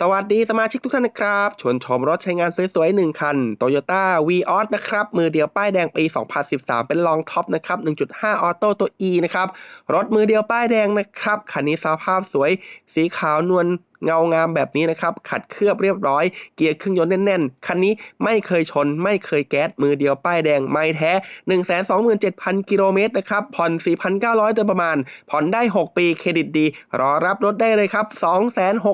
สวัสดีสมาชิกทุกท่านนะครับ ชวนชมรถใช้งานสวยๆหนึ่งคัน Toyota v ีออนะครับ มือเดียวป้ายแดงปี 2013 เป็นลองท็อปนะครับ 1.5 ออโต้ตัว E นะครับ รถมือเดียวป้ายแดงนะครับ คันนี้สภาพสวย สีขาวนวล เงางามแบบนี้นะครับ ขัดเคลือบเรียบร้อย เกียร์เครื่องยนต์แน่นๆ คันนี้ไม่เคยชน ไม่เคยแก๊ส มือเดียวป้ายแดง ไม่แท้ 127,000 กิโลเมตรนะครับ ผ่อน 4,900โดยประมาณ ผ่อนได้ 6 ปี เครดิตดี รอรับรถได้เลยครับ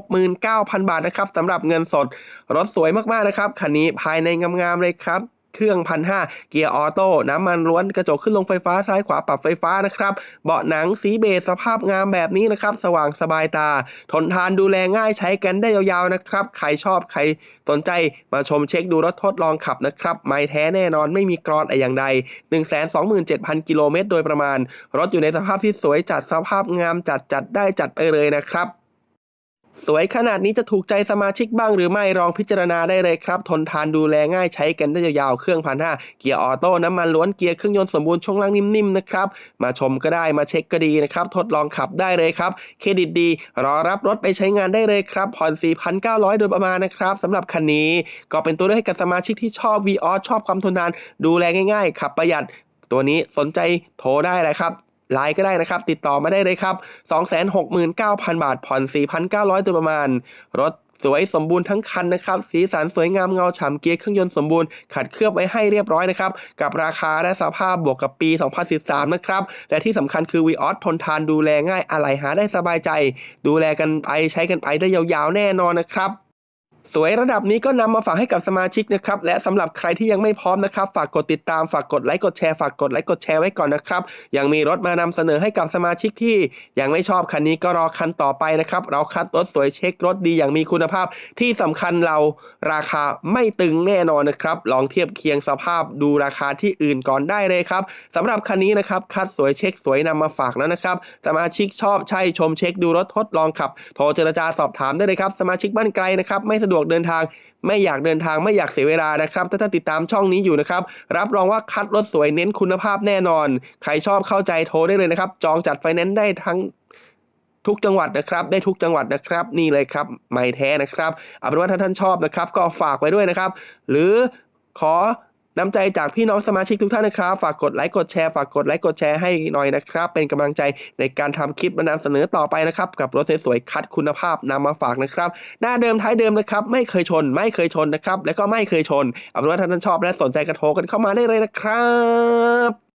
269,000 บาทนะครับสำหรับเงินสด รถสวยมากๆนะครับ คันนี้ภายในงามๆเลยครับ เครื่องพันห้าเกียร์ออโต้น้ำมันล้วนกระจกขึ้นลงไฟฟ้าซ้ายขวาปรับไฟฟ้านะครับ เบาะหนังสีเบจสภาพงามแบบนี้นะครับ สว่างสบายตา ทนทานดูแลง่ายใช้กันได้ยาวๆนะครับ ใครชอบใครสนใจมาชมเช็คดูรถทดลองขับนะครับ ไม่แท้แน่นอนไม่มีกรอนอะไรอย่างใด 127,000 กิโลเมตรโดยประมาณ รถอยู่ในสภาพที่สวยจัดสภาพงามจัดจัดได้จัดไปเลยนะครับ สวยขนาดนี้จะถูกใจสมาชิกบ้างหรือไม่ลองพิจารณาได้เลยครับ ทนทานดูแลง่ายใช้กันได้ยาวๆเครื่องพันห้าเกียร์ออโต้น้ำมันล้วนเกียร์เครื่องยนต์สมบูรณ์ช่วงล่างนิ่มๆนะครับ มาชมก็ได้มาเช็คก็ดีนะครับ ทดลองขับได้เลยครับ เครดิตดี รอรับรถไปใช้งานได้เลยครับ ผ่อน 4,900 โดยประมาณนะครับสำหรับคันนี้ ก็เป็นตัวเลือกให้กับสมาชิกที่ชอบ v ีออชอบความทนทาน ดูแลง่ายๆ ขับประหยัด ตัวนี้สนใจโทรได้เลยครับ ไลน์ก็ได้นะครับ ติดต่อมาได้เลยครับ 269,000 บาท ผ่อน 4,900 ตัวประมาณ รถสวยสมบูรณ์ทั้งคันนะครับ สีสันสวยงามเงาฉ่ำเกียร์เครื่องยนต์สมบูรณ์ขัดเคลือบไว้ให้เรียบร้อยนะครับ กับราคาและสภาพบวกกับปี 2013 นะครับ และที่สำคัญคือวีออสทนทานดูแลง่ายอะไรหาได้สบายใจ ดูแลกันไปใช้กันไปได้ยาวๆแน่นอนนะครับ สวยระดับนี้ก็นำมาฝากให้กับสมาชิกนะครับ และสำหรับใครที่ยังไม่พร้อมนะครับ ฝากกดติดตาม ฝากกดไลค์ กดแชร์ ฝากกดไลค์ กดแชร์ไว้ก่อนนะครับ ยังมีรถมานำเสนอให้กับสมาชิกที่ยังไม่ชอบคันนี้ก็รอคันต่อไปนะครับ เราคัดรถสวยเช็ครถดีอย่างมีคุณภาพ ที่สำคัญเราราคาไม่ตึงแน่นอนนะครับ ลองเทียบเคียงสภาพดูราคาที่อื่นก่อนได้เลยครับสำหรับคันนี้นะครับคัดสวยเช็คสวยนำมาฝากแล้วนะครับ สมาชิกชอบใช่ชมเช็คดูรถทดลองขับ โทรเจรจาสอบถามได้เลยครับ สมาชิกบ้านไกลนะครับไม่สะดวกเดินทาง ไม่อยากเดินทางไม่อยากเสียเวลานะครับ ถ้าท่านติดตามช่องนี้อยู่นะครับ รับรองว่าคัดรถสวยเน้นคุณภาพแน่นอน ใครชอบเข้าใจโทรได้เลยนะครับ จองจัดไฟแนนซ์ได้ทั้งทุกจังหวัดนะครับ ได้ทุกจังหวัดนะครับ นี่เลยครับไม่แท้นะครับ เอาเป็นว่าถ้าท่านชอบนะครับ ก็ฝากไว้ด้วยนะครับ หรือขอ น้ำใจจากพี่น้องสมาชิกทุกท่านนะครับ ฝากกดไลค์กดแชร์ฝากกดไลค์กดแชร์ให้หน่อยนะครับ เป็นกำลังใจในการทำคลิปมานำเสนอต่อไปนะครับ กับรถสวยๆคัดคุณภาพนำมาฝากนะครับ หน้าเดิมท้ายเดิมนะครับ ไม่เคยชน ไม่เคยชนนะครับ และก็ไม่เคยชนเอาเป็นว่าถ้าท่านชอบและสนใจกระโทรกันเข้ามาได้เลยนะครับ